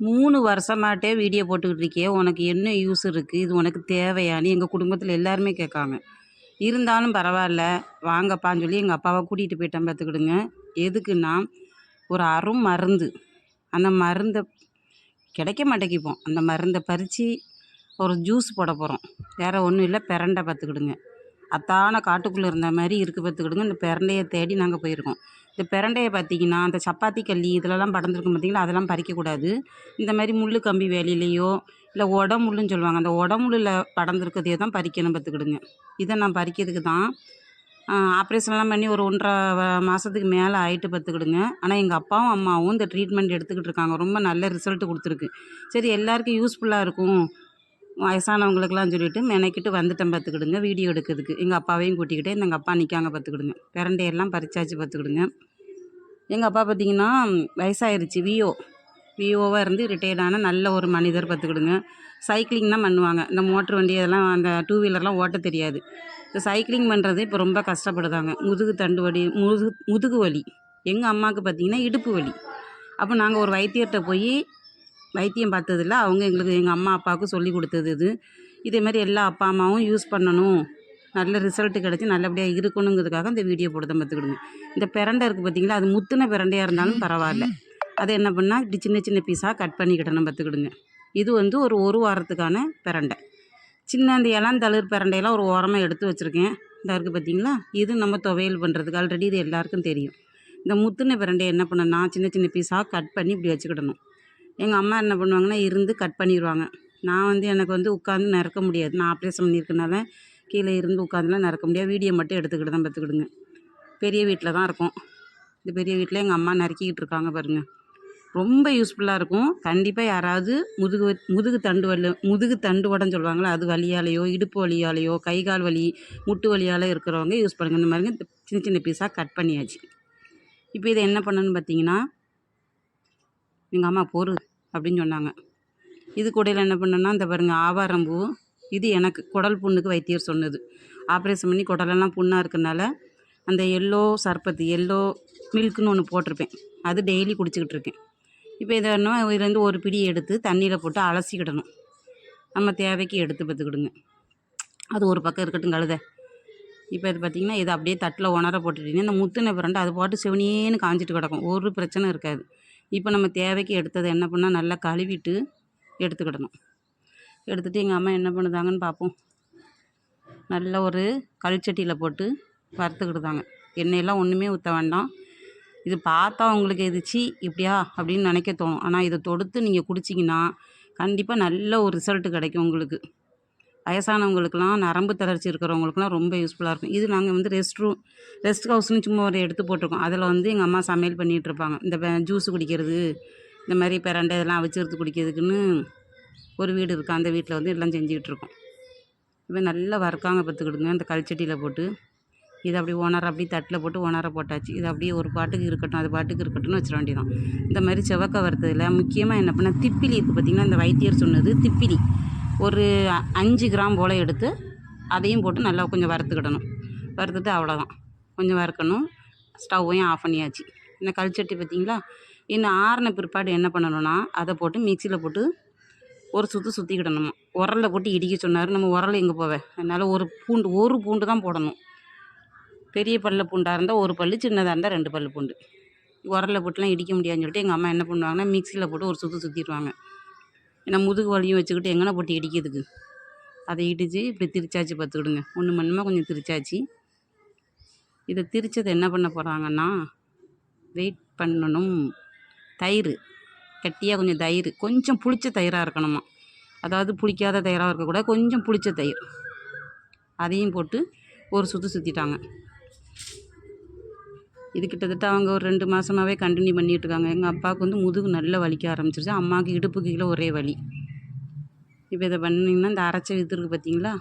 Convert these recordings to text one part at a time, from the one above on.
மூணு வருஷமாட்டே வீடியோ போட்டுக்கிட்டு இருக்கியே உனக்கு என்ன யூஸ் இருக்குது இது உனக்கு தேவையான்னு எங்கள் குடும்பத்தில் எல்லாருமே கேட்காங்க. இருந்தாலும் பரவாயில்ல வாங்கப்பான்னு சொல்லி எங்கள் அப்பாவை கூட்டிகிட்டு போயிட்டேன் பார்த்துக்கிடுங்க. எதுக்குன்னா ஒரு அரும் மருந்து. அந்த மருந்தை கிடைக்க மாட்டேங்கிப்போம் அந்த மருந்தை பறித்து ஒரு ஜூஸ் போட போகிறோம் வேறு ஒன்றும் இல்லை பிரண்டை பார்த்துக்கிடுங்க. அத்தான காட்டுக்குள்ளே இருந்த மாதிரி இருக்குது பார்த்துக்கிடுங்க இந்த பிரண்டையை தேடி நாங்கள் போயிருக்கோம். இந்த பிரண்டையை பார்த்தீங்கன்னா அந்த சப்பாத்தி கல்லி இதிலலாம் படர்ந்துருக்கும் பார்த்தீங்களா அதெல்லாம் பறிக்கக்கூடாது. இந்த மாதிரி முள் கம்பி வேலையிலையோ இல்லை உடமுள்ளுன்னு சொல்லுவாங்க. அந்த உடமுள்ளில் படர்ந்துருக்கதையே தான் பறிக்கணும் பார்த்துக்கிடுங்க இதை நான் பறிக்கிறதுக்கு தான் ஆப்ரேஷன்லாம் பண்ணி ஒரு ஒன்றரை மாதத்துக்கு மேலே ஆயிட்டு பார்த்துக்கிடுங்க ஆனால் எங்கள் அப்பாவும் அம்மாவும் இந்த ட்ரீட்மெண்ட் எடுத்துக்கிட்டு இருக்காங்க. ரொம்ப நல்ல ரிசல்ட் கொடுத்துருக்கு. சரி எல்லாருக்கும் யூஸ்ஃபுல்லாக இருக்கும். வயசானவங்களுக்கெல்லாம் சொல்லிவிட்டு மெனக்கிட்டு வந்துட்டேன் பார்த்துக்கிடுங்க வீடியோ எடுக்கிறதுக்கு. எங்கள் அப்பாவையும் கூட்டிக்கிட்டே இந்த எங்கள் அப்பா நிற்காங்க பார்த்துக்கிடுங்க. பிரண்டையெல்லாம் பறிச்சாச்சு பார்த்துக்கிடுங்க. எங்கள் அப்பா பார்த்தீங்கன்னா வயசாயிருச்சு விஓ. விஓவாக இருந்து ரிட்டையர்டான நல்ல ஒரு மனிதர் பார்த்துக்கிடுங்க. சைக்கிளிங் தான் பண்ணுவாங்க. இந்த மோட்ரு வண்டி அதெல்லாம் அந்த டூ வீலர்லாம் ஓட்ட தெரியாது. இந்த சைக்கிளிங் பண்ணுறது இப்போ ரொம்ப கஷ்டப்படுதாங்க. முதுகு தண்டு வலி முதுகு முதுகு வலி. எங்கள் அம்மாவுக்கு பார்த்தீங்கன்னா இடுப்பு வலி. அப்போ நாங்கள் ஒரு வைத்தியர்கிட்ட போய் வைத்தியம் பார்த்ததில்ல. அவங்க எங்களுக்கு எங்கள் அம்மா அப்பாவுக்கு சொல்லி கொடுத்தது இது. இதே மாதிரி எல்லா அப்பா அம்மாவும் யூஸ் பண்ணணும். நல்ல ரிசல்ட்டு கிடச்சி நல்லபடியாக இருக்கணுங்கிறதுக்காக இந்த வீடியோ போடுறத பார்த்துக்கிடுங்க. இந்த பிரண்டை இருக்குது பார்த்தீங்களா? அது முத்தின பிரண்டையாக இருந்தாலும் பரவாயில்ல. அதை என்ன பண்ணால் இப்படி சின்ன சின்ன பீஸாக கட் பண்ணிக்கிட்டணும் பார்த்துக்கிடுங்க. இது வந்து ஒரு ஒரு வாரத்துக்கான பிரண்டை. சின்ன அந்த இளந்தளிர் பிரண்டையெல்லாம் ஒரு ஓரமாக எடுத்து வச்சுருக்கேன். இந்த இருக்குது பார்த்தீங்களா? இது நம்ம துவையல் பண்ணுறதுக்கு ஆல்ரெடி இது எல்லாருக்கும் தெரியும். இந்த முத்தின பிரண்டையை என்ன பண்ணணும்னா சின்ன சின்ன பீஸாக கட் பண்ணி இப்படி வச்சுக்கிடணும். எங்கள் அம்மா என்ன பண்ணுவாங்கன்னா இருந்து கட் பண்ணிடுவாங்க நான் வந்து எனக்கு வந்து உட்காந்து நிறக்க முடியாது. நான் ஆப்ரேஷன் பண்ணியிருக்கனால கீழே இருந்து உட்காந்துலாம் நிறக்க முடியாது. வீடியோ மட்டும் எடுத்துக்கிட்டு தான் பார்த்துக்கிடுங்க. பெரிய வீட்டில் தான் இருக்கும். இந்த பெரிய வீட்டில் எங்கள் அம்மா நறுக்கிக்கிட்டு இருக்காங்க பாருங்கள் ரொம்ப யூஸ்ஃபுல்லாக இருக்கும். கண்டிப்பாக யாராவது முதுகு வ- முதுகு தண்டு வலி முதுகு தண்டு வடன்னு சொல்லுவாங்களே அது வலியாலேயோ இடுப்பு வலியாலேயோ கை கால் வலி முட்டு வலியால் இருக்கிறவங்க யூஸ் பண்ணுங்க. இந்த மாதிரி சின்ன சின்ன பீஸாக கட் பண்ணியாச்சு. இப்போ இதை என்ன பண்ணணும்னு பார்த்தீங்கன்னா எங்கள் அம்மா பொறு அப்படின்னு சொன்னாங்க. இது கூடையில் என்ன பண்ணேன்னா இந்த பாருங்க ஆவாரம்பூ இது எனக்கு குடல் புண்ணுக்கு வைத்தியர் சொன்னது. ஆப்ரேஷன் பண்ணி குடலெல்லாம் புண்ணாக இருக்கனால அந்த எல்லோ சர்பத்து எல்லோ மில்க்குன்னு ஒன்று போட்டிருப்பேன். அது டெய்லி குடிச்சிக்கிட்டு இருக்கேன். இப்போ இதை என்ன இதுலேருந்து ஒரு பிடி எடுத்து தண்ணியில் போட்டு அலசிக்கிடணும். நம்ம தேவைக்கு எடுத்து பார்த்துக்கிடுங்க. அது ஒரு பக்கம் இருக்கட்டும் கழுத. இப்போ இது பார்த்திங்கன்னா இதை அப்படியே தட்டில் உணர போட்டுட்டீங்கன்னா இந்த முத்துன பிரண்டை அது பாட்டு செவனியேன்னு காஞ்சிட்டு கிடக்கும். ஒரு பிரச்சனை இருக்காது. இப்போ நம்ம தேவைக்கு எடுத்ததை என்ன பண்ணால் நல்லா கழுவிட்டு எடுத்துக்கிடணும். எடுத்துகிட்டு எங்கள் அம்மா என்ன பண்ணுதாங்கன்னு பார்ப்போம் நல்ல ஒரு கல்ச்சட்டியில் போட்டு வறுத்துக்கிடுதாங்க. எண்ணெயெல்லாம் ஒன்றுமே ஊற்ற வேண்டாம். இது பார்த்தா உங்களுக்கு எதிச்சு இப்படியா அப்படின்னு நினைக்க தோணும். ஆனால் இதை தொடுத்து நீங்கள் குடிச்சிங்கன்னா கண்டிப்பாக நல்ல ஒரு ரிசல்ட் கிடைக்கும் உங்களுக்கு. வயசானவங்களுக்குலாம் நரம்பு தளர்ச்சி இருக்கிறவங்களுக்குலாம் ரொம்ப யூஸ்ஃபுல்லாக இருக்கும். இது நாங்கள் வந்து ரெஸ்ட் ரூம் ரெஸ்ட் ஹவுஸ்னு சும்மா ஒரு எடுத்து போட்டிருக்கோம். அதில் வந்து எங்கள் அம்மா சமையல் பண்ணிகிட்டு இருப்பாங்க. இந்த ஜூஸ் குடிக்கிறது இந்த மாதிரி பிரண்டை இதெல்லாம் வச்சுருந்து குடிக்கிறதுக்குன்னு ஒரு வீடு இருக்குது அந்த வீட்டில் வந்து எல்லாம் செஞ்சுக்கிட்டு இருக்கோம். இப்போ நல்லா வறுக்காங்க பார்த்துக்கிடுங்க அந்த கல்ச்சட்டியில் போட்டு இதை அப்படி உணர அப்படி தட்டில் போட்டு உணர போட்டாச்சு. இது அப்படியே ஒரு பாட்டுக்கு இருக்கட்டும் அது பாட்டுக்கு இருக்கட்டும்னு வச்சிட வேண்டியதான் இந்த மாதிரி செவக்க வறுத்ததில் முக்கியமாக என்ன பண்ண திப்பிலி இருக்குது பார்த்திங்கன்னா இந்த வைத்தியர் சொன்னது திப்பிலி. ஒரு அஞ்சு கிராம் போல் எடுத்து அதையும் போட்டு நல்லா கொஞ்சம் வறுத்துக்கிடணும். வறுத்துட்டு அவ்வளோதான். கொஞ்சம் வறுக்கணும். ஸ்டவ்வையும் ஆஃப் பண்ணியாச்சு. இந்த கல்ச்சட்டி பார்த்தீங்களா? இன்னும் ஆறின பிற்பாடு என்ன பண்ணணும்னா அதை போட்டு மிக்சியில் போட்டு ஒரு சுற்று சுற்றிக்கிடணுமா உரலில் போட்டு இடிக்க சொன்னார். நம்ம உரல் எங்கே போவேன் அதனால் ஒரு பூண்டு ஒரு பூண்டு தான் போடணும். பெரிய பல்ல பூண்டாக இருந்தால் ஒரு பல்லு சின்னதாக இருந்தால் ரெண்டு பல்லு பூண்டு. உரலில் போட்டுலாம் இடிக்க முடியாதுன்னு சொல்லிட்டு எங்கள் அம்மா என்ன பண்ணுவாங்கன்னா மிக்சியில் போட்டு ஒரு சுற்று சுற்றிடுவாங்க ஏன்னா முதுகு வலியும் வச்சுக்கிட்டு எங்கன போட்டு இடிக்கிறதுக்கு அதை இடித்து இப்படி திரிச்சாச்சு பார்த்துக்கிடுங்க. ஒன்று மண்ணுமா கொஞ்சம் திரிச்சாச்சு. இதை திரிச்சதை என்ன பண்ண போகிறாங்கன்னா வெயிட் பண்ணணும். தயிர் கட்டியாக கொஞ்சம் தயிர் கொஞ்சம் புளிச்ச தயிராக இருக்கணுமா. அதாவது புளிக்காத தயிராக இருக்கக்கூடாது கொஞ்சம் புளிச்ச தயிர். அதையும் போட்டு ஒரு சுற்று சுற்றிட்டாங்க இது கிட்டத்தட்ட அவங்க ஒரு ரெண்டு மாதமாகவே கண்டினியூ பண்ணிகிட்டு இருக்காங்க. எங்கள் அப்பாவுக்கு வந்து முதுகு நல்லா வலிக்க ஆரம்பிச்சிருச்சு. அம்மாவுக்கு இடுப்பு கீழே ஒரே வலி. இப்போ இதை பண்ணிங்கன்னா இந்த அரைச்ச இது இருக்குது பார்த்தீங்களா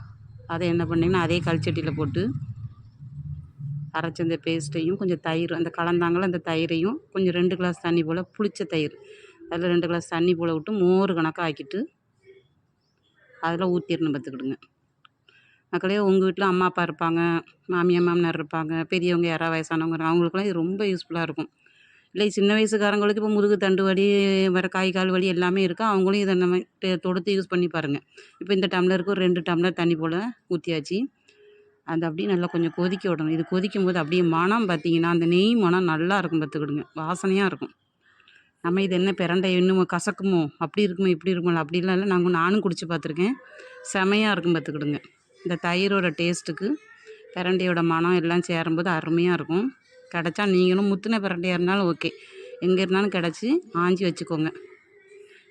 அதை என்ன பண்ணிங்கன்னா அதே கல்ச்சட்டியில் போட்டு அரைச்ச அந்த பேஸ்ட்டையும் கொஞ்சம் தயிர் அந்த கலந்தாங்கள அந்த தயிரையும் கொஞ்சம் ரெண்டு கிளாஸ் தண்ணி போல் புளிச்ச தயிர். அதில் ரெண்டு கிளாஸ் தண்ணி போல் விட்டு மோர் கணக்காக ஆக்கிட்டு அதில் ஊற்றிடணும் பார்த்துக்கிடுங்க மக்களே உங்கள் வீட்டில் அம்மா அப்பா இருப்பாங்க மாமியார் மாமனார் இருப்பாங்க பெரியவங்க யாராவது வயசானவங்க அவங்களுக்குலாம் இது ரொம்ப யூஸ்ஃபுல்லாக இருக்கும். இல்லை சின்ன வயசுக்காரங்களுக்கு இப்போ முதுகு தண்டு வலி வர கை கால் வலி எல்லாமே இருக்குது அவங்களும் இதை நம்ம தொடுத்து யூஸ் பண்ணி பாருங்கள் இப்போ இந்த டம்ளருக்கு ஒரு ரெண்டு டம்ளர் தண்ணி போல் ஊற்றியாச்சு அது அப்படியே நல்லா கொஞ்சம் கொதிக்க விடணும். இது கொதிக்கும் போது அப்படியே மனம் பார்த்தீங்கன்னா அந்த நெய் மனம் நல்லா இருக்கும் பார்த்துக்கிடுங்க. வாசனையாக இருக்கும். நம்ம இது என்ன பிரண்டை இன்னும் கசக்குமோ அப்படி இருக்குமோ இப்படி இருக்குமோ அப்படிலாம் இல்லை. நாங்கள் நானும் குடிச்சு பார்த்துருக்கேன். செமையாக இருக்கும் பார்த்துக்கிடுங்க. இந்த தயிரோட டேஸ்ட்டுக்கு பிரண்டையோட மனம் எல்லாம் சேரும்போது அருமையாக இருக்கும். கிடச்சா நீங்களும் முத்தின பிரண்டையாக இருந்தாலும் ஓகே. எங்கே இருந்தாலும் கிடச்சி ஆஞ்சி வச்சுக்கோங்க.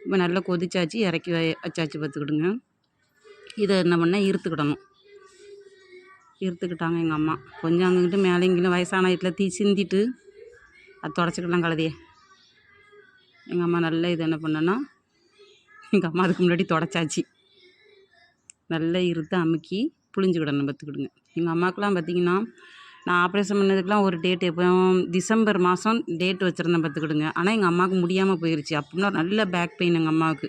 இப்போ நல்லா கொதிச்சாச்சு இறக்கி வை- வச்சாச்சு பார்த்துக்கிடுங்க. இதை என்ன பண்ணால் இருத்துக்கிடணும். இருத்துக்கிட்டாங்க எங்கள் அம்மா. கொஞ்சம் அங்கிட்டு மேலே இங்கேயும் வயசான வீட்டில் தீ சிந்திட்டு அது தொடச்சிக்கலாம் கழுதையே. எங்கள் அம்மா நல்லா இது என்ன பண்ணேன்னா எங்கள் அம்மா அதுக்கு முன்னாடி தொடச்சாச்சு. நல்லா இருத்து அமுக்கி புளிஞ்சுக்கிடணும் பார்த்துக்கிடுங்க. எங்கள் அம்மாக்கெலாம் பார்த்தீங்கன்னா நான் ஆப்ரேஷன் பண்ணதுக்கெலாம் ஒரு டேட் எப்போ டிசம்பர் மாதம் டேட் வச்சுருந்தேன் பார்த்துக்கிடுங்க. ஆனால் எங்கள் அம்மாவுக்கு முடியாமல் போயிருச்சு. அப்படின்னா நல்ல பேக் பெயின் எங்கள் அம்மாவுக்கு.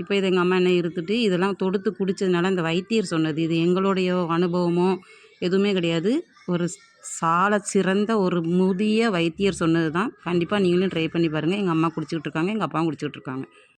இப்போ இது எங்கள் அம்மா என்ன இருத்துட்டு இதெல்லாம் தொடுத்து குடித்ததுனால இந்த வைத்தியர் சொன்னது இது எங்களுடைய அனுபவமோ எதுவுமே கிடையாது. ஒரு சால சிறந்த ஒரு முதிய வைத்தியர் சொன்னது தான் கண்டிப்பாக நீங்களும் ட்ரை பண்ணி பாருங்கள் எங்கள் அம்மா குடிச்சிக்கிட்டு இருக்காங்க எங்கள் அப்பாவும் குடிச்சிக்கிட்டு இருக்காங்க.